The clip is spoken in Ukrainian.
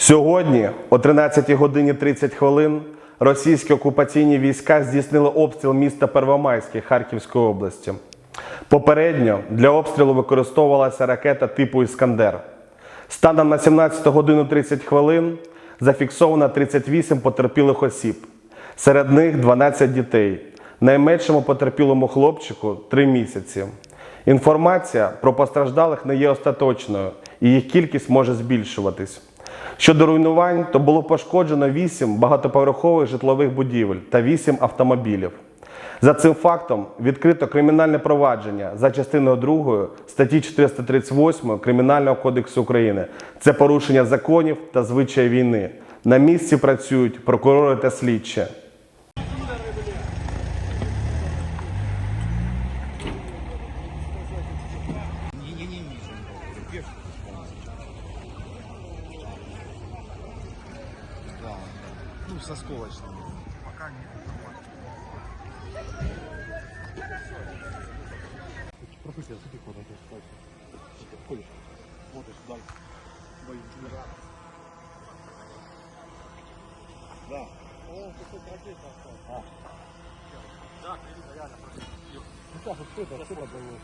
Сьогодні, о 13 годині 30 хвилин, російські окупаційні війська здійснили обстріл міста Первомайське Харківської області. Попередньо для обстрілу використовувалася ракета типу Іскандер. Станом на 17 годину 30 хвилин зафіксовано 38 потерпілих осіб. Серед них 12 дітей. Найменшому потерпілому хлопчику 3 місяці. Інформація про постраждалих не є остаточною, і їх кількість може збільшуватись. Щодо руйнувань, то було пошкоджено 8 багатоповерхових житлових будівель та 8 автомобілів. За цим фактом відкрито кримінальне провадження за частиною 2 статті 438 Кримінального кодексу України. Це порушення законів та звичаї війни. На місці працюють прокурори та слідчі. Да, хочу со сколочным. Пока нет. Пропусти, а сюда куда-то спать. Колешь. Вот и сюда. Боюсь. Да. О, какой трапец остался. А. Да, реально, просто. Ну так, вот что это, что это было,